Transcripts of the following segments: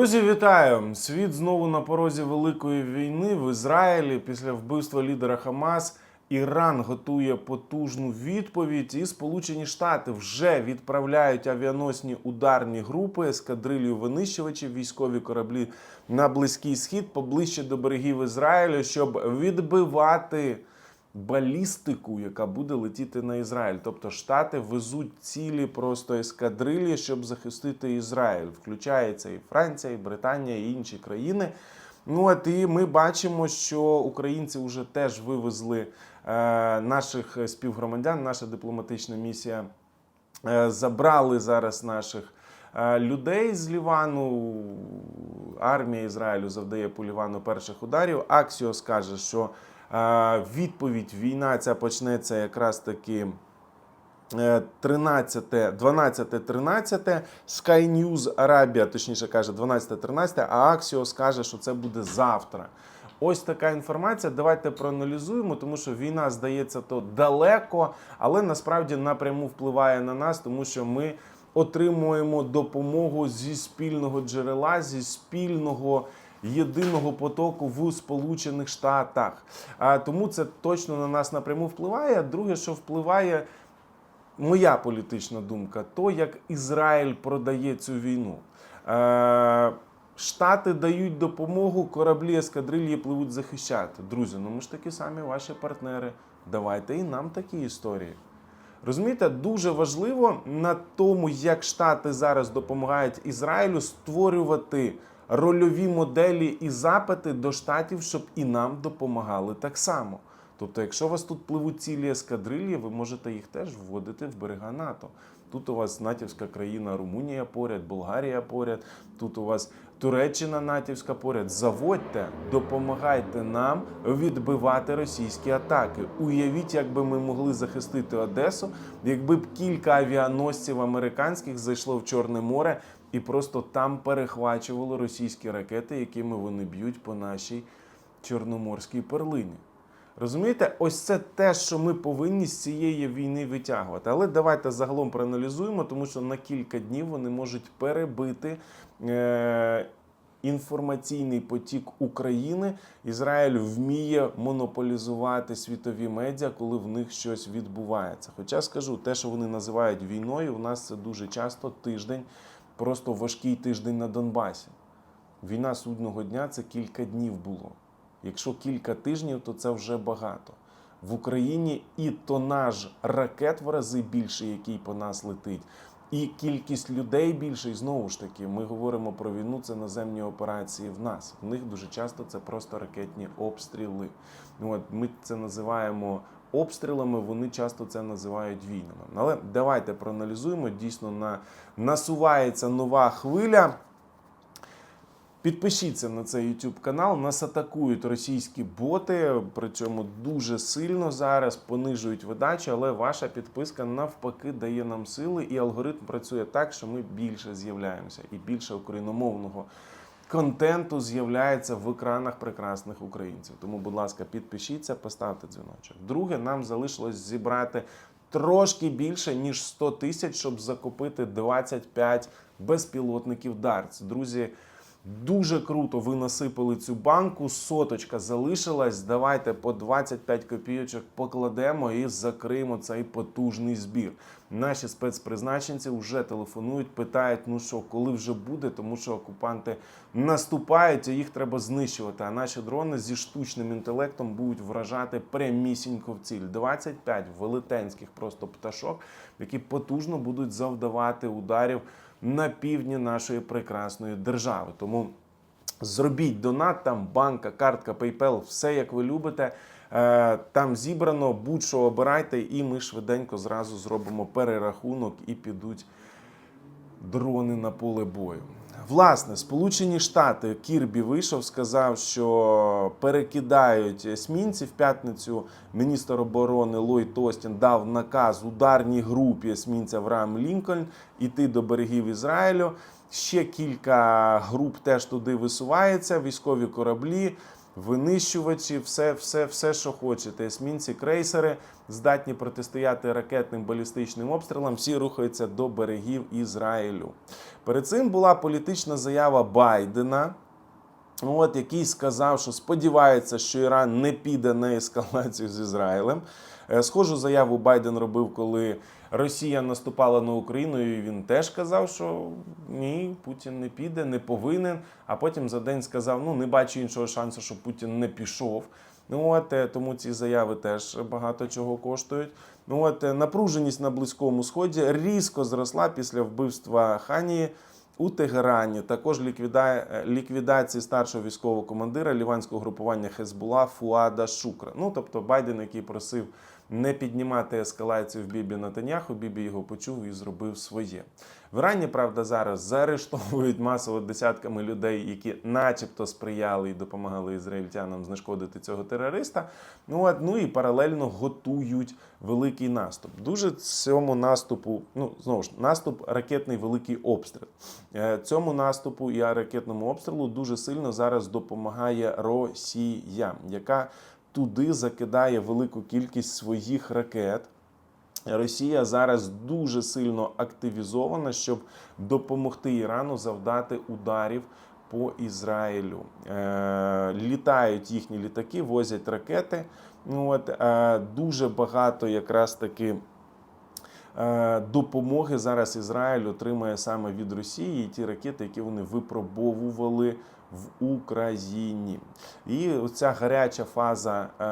Друзі, вітаю! Світ знову на порозі великої війни в Ізраїлі після вбивства лідера Хамас. Іран готує потужну відповідь, і Сполучені Штати вже відправляють авіаносні ударні групи, ескадрилью винищувачів, військові кораблі на близький схід, поближче до берегів Ізраїлю, щоб відбивати балістику, яка буде летіти на Ізраїль. Тобто Штати везуть цілі просто ескадрилі, щоб захистити Ізраїль. Включається і Франція, і Британія, і інші країни. Ну от і ми бачимо, що українці вже теж вивезли е, наших співгромадян, наша дипломатична місія е, забрали зараз наших е, людей з Лівану. Армія Ізраїлю завдає по Лівану перших ударів. Аксіос каже, що відповідь війна ця почнеться якраз таки. е, 13, 12, 13, Sky News Арабія, точніше каже 12, 13, а Axios каже, що це буде завтра. Ось така інформація. Давайте проаналізуємо, тому що війна здається то далеко, але насправді напряму впливає на нас, тому що ми отримуємо допомогу зі спільного джерела, зі спільного. Єдиного потоку в Сполучених Штатах. А тому це точно на нас напряму впливає. Друге, що впливає, моя політична думка, то як Ізраїль продає цю війну. Штати дають допомогу, кораблі ескадрильї пливуть захищати. Друзі, ну ми ж такі самі ваші партнери. Давайте і нам такі історії. Розумієте, дуже важливо на тому, як Штати зараз допомагають Ізраїлю створювати рольові моделі і запити до штатів, щоб і нам допомагали так само. Тобто, якщо у вас тут пливуть цілі ескадрильї, ви можете їх теж вводити в берега НАТО. Тут у вас натівська країна Румунія поряд, Болгарія поряд, тут у вас Туреччина натівська поряд. Заводьте, допомагайте нам відбивати російські атаки. Уявіть, як би ми могли захистити Одесу, якби б кілька авіаносців американських зайшло в Чорне море і просто там перехвачувало російські ракети, якими вони б'ють по нашій чорноморській перлині. Розумієте, ось це те, що ми повинні з цієї війни витягувати. Але давайте загалом проаналізуємо, тому що на кілька днів вони можуть перебити е- інформаційний потік України. Ізраїль вміє монополізувати світові медіа, коли в них щось відбувається. Хоча скажу, те, що вони називають війною, у нас це дуже часто тиждень, просто важкий тиждень на Донбасі. Війна судного дня це кілька днів було. Якщо кілька тижнів, то це вже багато. В Україні і тонаж ракет в рази більше, який по нас летить, і кількість людей більше. І знову ж таки, ми говоримо про війну, це наземні операції в нас. В них дуже часто це просто ракетні обстріли. От ми це називаємо обстрілами, вони часто це називають війнами. Але давайте проаналізуємо. Дійсно, на насувається нова хвиля. Підпишіться на цей YouTube канал. Нас атакують російські боти, причому дуже сильно зараз понижують видачу, але ваша підписка навпаки дає нам сили, і алгоритм працює так, що ми більше з'являємося, і більше україномовного контенту з'являється в екранах прекрасних українців. Тому, будь ласка, підпишіться, поставте дзвіночок. Друге, нам залишилось зібрати. Трошки більше ніж 100 тисяч, щоб закупити 25 безпілотників Дарц. Друзі, Дуже круто ви насипали цю банку. Соточка залишилась. Давайте по 25 копійочок покладемо і закриємо цей потужний збір. Наші спецпризначенці вже телефонують, питають: ну що, коли вже буде, тому що окупанти наступають, а їх треба знищувати. А наші дрони зі штучним інтелектом будуть вражати прямісінько в ціль. 25 велетенських просто пташок, які потужно будуть завдавати ударів на півдні нашої прекрасної держави. Тому зробіть донат, там банка, картка, PayPal, все як ви любите. Е, Там зібрано, будь-що обирайте, і ми швиденько зразу зробимо перерахунок і підуть дрони на поле бою. Власне, Сполучені Штати Кірбі вийшов, сказав, що перекидають есмінці. В п'ятницю міністр оборони Ллойд Остін дав наказ ударній групі есмінця Врам Лінкольн іти до берегів Ізраїлю. Ще кілька груп теж туди висувається, військові кораблі. Винищувачі, все, все, все, що хочете. Есмінці, крейсери здатні протистояти ракетним балістичним обстрілам. Всі рухаються до берегів Ізраїлю. Перед цим була політична заява Байдена. От який сказав, що сподівається, що Іран не піде на ескалацію з Ізраїлем. Е, Схожу заяву Байден робив, коли Росія наступала на Україну, і він теж казав, що ні, Путін не піде, не повинен. А потім за день сказав: ну не бачу іншого шансу, що Путін не пішов. Ну от е, тому ці заяви теж багато чого коштують. Ну от е, напруженість на близькому сході різко зросла після вбивства Ханії у Тегерані. Також ліквіда... е, ліквідації старшого військового командира ліванського групування Хезбула Фуада Шукра. Ну тобто Байден, який просив не піднімати ескалацію в Бібі Натаняху, Бібі його почув і зробив своє. В Ірані, правда, зараз заарештовують масово десятками людей, які, начебто, сприяли і допомагали ізраїльтянам знешкодити цього терориста. Ну от ну і паралельно готують великий наступ. Дуже цьому наступу, ну знову ж наступ, ракетний великий обстріл. Е, Цьому наступу і ракетному обстрілу дуже сильно зараз допомагає Росія, яка туди закидає велику кількість своїх ракет. Росія зараз дуже сильно активізована, щоб допомогти Ірану завдати ударів по Ізраїлю. Е, літають їхні літаки, возять ракети. Ну, от, е, дуже багато якраз таки. е, Допомоги зараз Ізраїль отримує саме від Росії і ті ракети, які вони випробовували в Україні. І оця гаряча фаза е,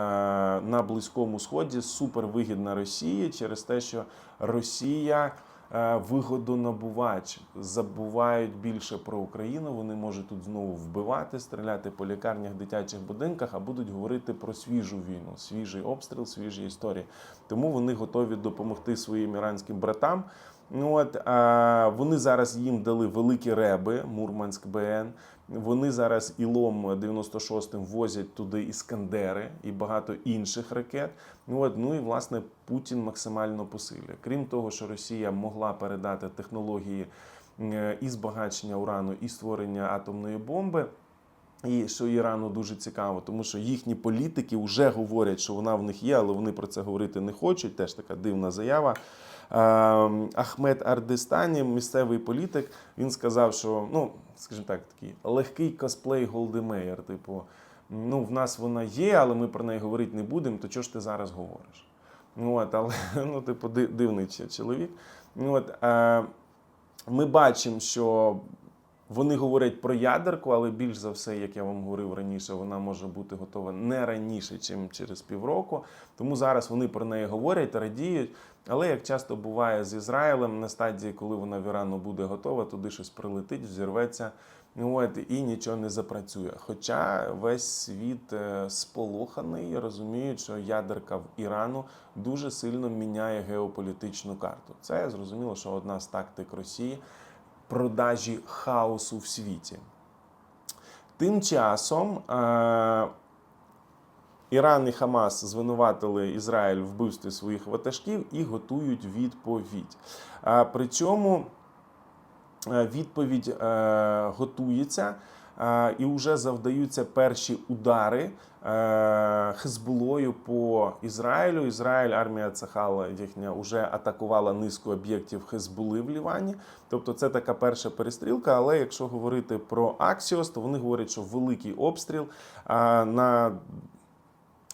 на Близькому Сході супервигідна Росії через те, що Росія е, вигодонабувач, забувають більше про Україну. Вони можуть тут знову вбивати, стріляти по лікарнях, дитячих будинках, а будуть говорити про свіжу війну, свіжий обстріл, свіжі історії. Тому вони готові допомогти своїм іранським братам. Ну от а, вони зараз їм дали великі реби, Мурманськ БН. Вони зараз ілом 96-м возять туди іскандери і багато інших ракет. Ну от ну і власне Путін максимально посилює. Крім того, що Росія могла передати технології е, і збагачення урану, і створення атомної бомби. І що Ірану дуже цікаво, тому що їхні політики вже говорять, що вона в них є, але вони про це говорити не хочуть. Теж така дивна заява. Ем, Ахмед Ардестані, місцевий політик, він сказав, що ну, скажімо так, такий легкий косплей Голдемеєр. Типу, ну, в нас вона є, але ми про неї говорити не будемо, то чого ж ти зараз говориш? Ну, от, але ну, типу, дивний чоловік. Ну, от, е, ми бачимо, що вони говорять про ядерку, але більш за все, як я вам говорив раніше, вона може бути готова не раніше, ніж через півроку. Тому зараз вони про неї говорять, радіють. Але як часто буває з Ізраїлем, на стадії, коли вона в Ірану буде готова, туди щось прилетить, взірветься. От, і нічого не запрацює. Хоча весь світ е, сполоханий, розуміють, що ядерка в Ірану дуже сильно міняє геополітичну карту. Це зрозуміло, що одна з тактик Росії продажі хаосу в світі. Тим часом е, Іран і Хамас звинуватили Ізраїль в вбивстві своїх ватажків і готують відповідь. А причому е, відповідь е, готується. е, І вже завдаються перші удари Хезбулою по Ізраїлю. Ізраїль, армія Цахала їхня вже атакувала низку об'єктів Хезбули в Лівані. Тобто це така перша перестрілка. Але якщо говорити про Аксіос, то вони говорять, що великий обстріл на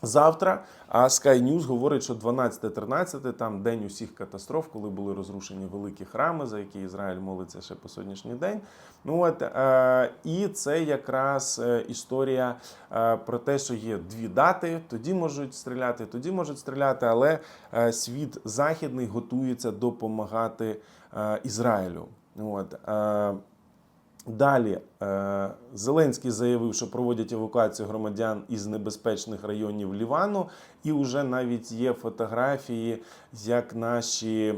завтра. А Sky News говорить, що 12-13 там день усіх катастроф, коли були розрушені великі храми, за які Ізраїль молиться ще по сьогоднішній день. Ну от е, і це якраз е, історія е, про те, що є дві дати: тоді можуть стріляти, тоді можуть стріляти, але е, світ західний готується допомагати Ізраїлю. От, е, Далі е, Зеленський заявив, що проводять евакуацію громадян із небезпечних районів Лівану, і вже навіть є фотографії, як наші.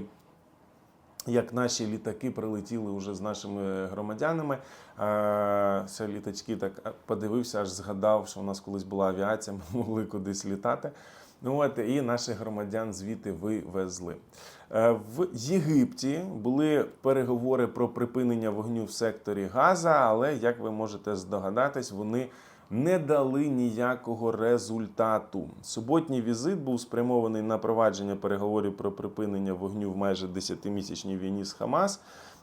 Як наші літаки прилетіли вже з нашими громадянами, Е, Це літачки так подивився, аж згадав, що у нас колись була авіація, ми могли кудись літати. Ну от і наших громадян звідти вивезли. Е, В Єгипті були переговори про припинення вогню в секторі Газа, але як ви можете здогадатись, вони не дали ніякого результату. Суботній візит був спрямований на провадження переговорів про припинення вогню в майже 10-місячній війні з Хамас.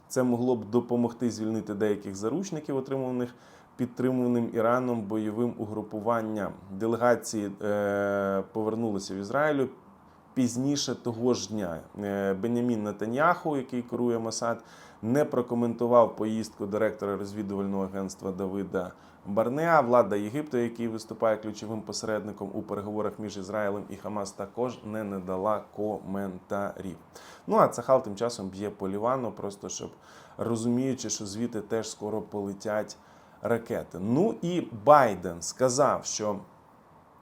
Це могло б допомогти звільнити деяких заручників, отриманих підтримуваним Іраном бойовим угрупуванням. Делегації е, повернулися в Ізраїлю пізніше того ж дня. Е, Бенямін Нетаньяху, який керує Масад, не прокоментував поїздку директора розвідувального агентства Давида Барнеа. Влада Єгипту, який виступає ключовим посередником у переговорах між Ізраїлем і Хамас, також не надала коментарів. Ну а Цахал тим часом б'є по Лівану, просто щоб розуміючи, що звідти теж скоро полетять ракети. Ну і Байден сказав, що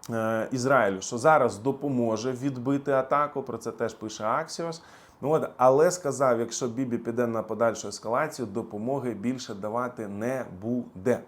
е, Ізраїлю, що зараз допоможе відбити атаку. Про це теж пише Аксіос. Ну от, але сказав, якщо Бібі піде на подальшу ескалацію, допомоги більше давати не буде.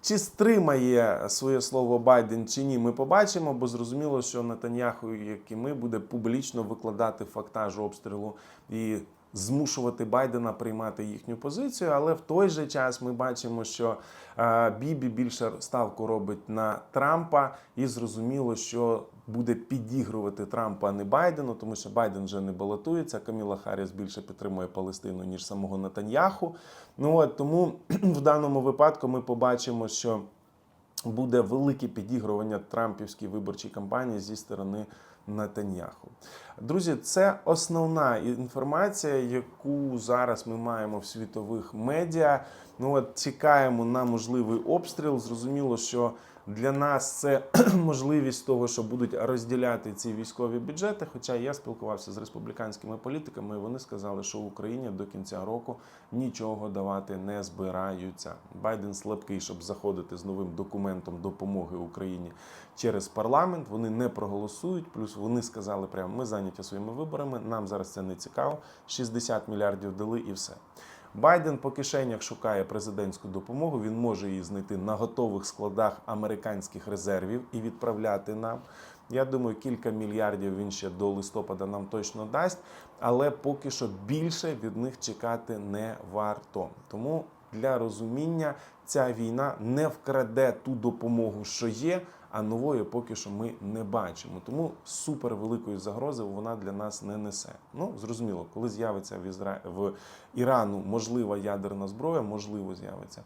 Чи стримає своє слово Байден чи ні, ми побачимо, бо зрозуміло, що Нетаньяху, як і ми, буде публічно викладати фактаж обстрілу і змушувати Байдена приймати їхню позицію. Але в той же час ми бачимо, що е, Бібі більше ставку робить на Трампа, і зрозуміло, що буде підігрувати Трампа, а не Байдену, тому що Байден вже не балотується. Каміла Харріс більше підтримує Палестину ніж самого Нетаньяху. Ну от тому в даному випадку ми побачимо, що буде велике підігрування Трампівській виборчій кампанії зі сторони Нетаньяху. Друзі, це основна інформація, яку зараз ми маємо в світових медіа. Ну от чекаємо на можливий обстріл. Зрозуміло, що для нас це можливість того, що будуть розділяти ці військові бюджети. Хоча я спілкувався з республіканськими політиками, і вони сказали, що в Україні до кінця року нічого давати не збираються. Байден слабкий, щоб заходити з новим документом допомоги Україні через парламент. Вони не проголосують. Плюс вони сказали, прямо ми зайняті своїми виборами. Нам зараз це не цікаво. 60 мільярдів дали і все. Байден по кишенях шукає президентську допомогу. Він може її знайти на готових складах американських резервів і відправляти нам. Я думаю, кілька мільярдів він ще до листопада нам точно дасть, але поки що більше від них чекати не варто. Тому для розуміння ця війна не вкраде ту допомогу, що є. А нової поки що ми не бачимо. Тому супер великої загрози вона для нас не несе. Ну зрозуміло, коли з'явиться в Ізра... в Ірану можлива ядерна зброя, можливо, з'явиться.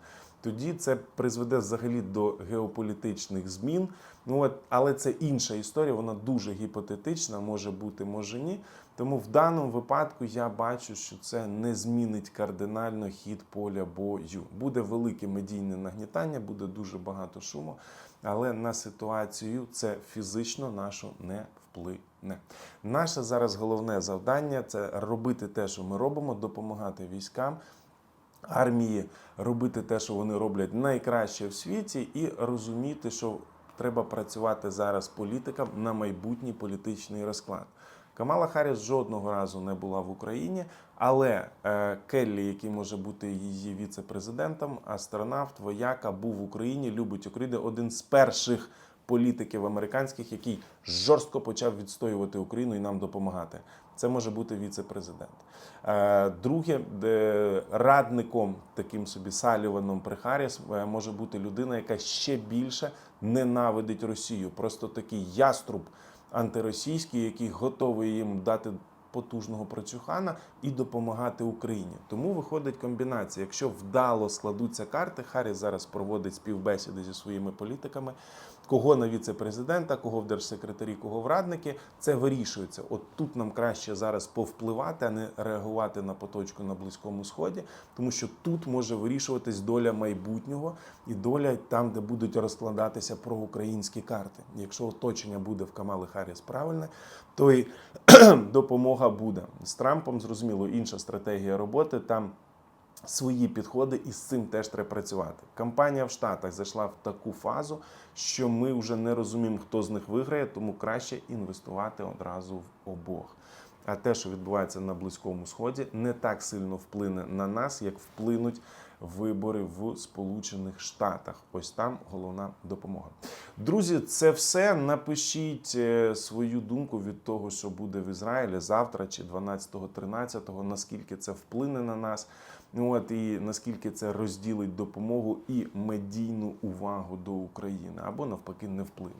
Тоді це призведе взагалі до геополітичних змін. Ну от, але це інша історія, вона дуже гіпотетична, може бути, може ні. Тому в даному випадку я бачу, що це не змінить кардинально хід поля бою. Буде велике медійне нагнітання, буде дуже багато шуму, але на ситуацію це фізично нашу не вплине. Наше зараз головне завдання це робити те, що ми робимо, допомагати військам. Армії робити те, що вони роблять найкраще в світі, і розуміти, що треба працювати зараз політикам на майбутній політичний розклад. Камала Харріс жодного разу не була в Україні, але е, Келлі, який може бути її віце-президентом, астронавт, вояка, був в Україні, любить Україну. Один з перших політиків американських, який жорстко почав відстоювати Україну і нам допомагати. Це може бути віце-президент. Е, Друге, радником таким собі Саліваном при Харріс е, може бути людина, яка ще більше ненавидить Росію. Просто такий яструб антиросійський, який готовий їм дати потужного працюхана і допомагати Україні. Тому виходить комбінація. Якщо вдало складуться карти, Харріс зараз проводить співбесіди зі своїми політиками. Кого на віце-президента, кого в держсекретарі, кого в радники, це вирішується. От тут нам краще зараз повпливати, а не реагувати на поточку на близькому сході, тому що тут може вирішуватись доля майбутнього і доля там, де будуть розкладатися проукраїнські карти. Якщо оточення буде в Камали Харріс правильне, то й допомога буде з Трампом. Зрозуміло, інша стратегія роботи там свої підходи, і з цим теж треба працювати. Кампанія в Штатах зайшла в таку фазу, що ми вже не розуміємо, хто з них виграє, тому краще інвестувати одразу в обох. А те, що відбувається на Близькому Сході, не так сильно вплине на нас, як вплинуть вибори в Сполучених Штатах. Ось там головна допомога. Друзі, це все. Напишіть е, свою думку від того, що буде в Ізраїлі завтра чи 12-13, наскільки це вплине на нас. От і наскільки це розділить допомогу і медійну увагу до України, або навпаки не вплине.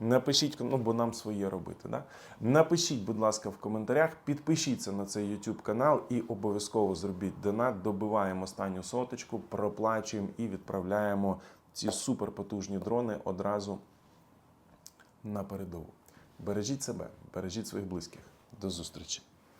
Напишіть, ну бо нам своє робити. Да? Напишіть, будь ласка, в коментарях, підпишіться на цей YouTube канал і обов'язково зробіть донат. Добиваємо останню соточку, проплачуємо і відправляємо ці суперпотужні дрони одразу на передову. Бережіть себе, бережіть своїх близьких. До зустрічі!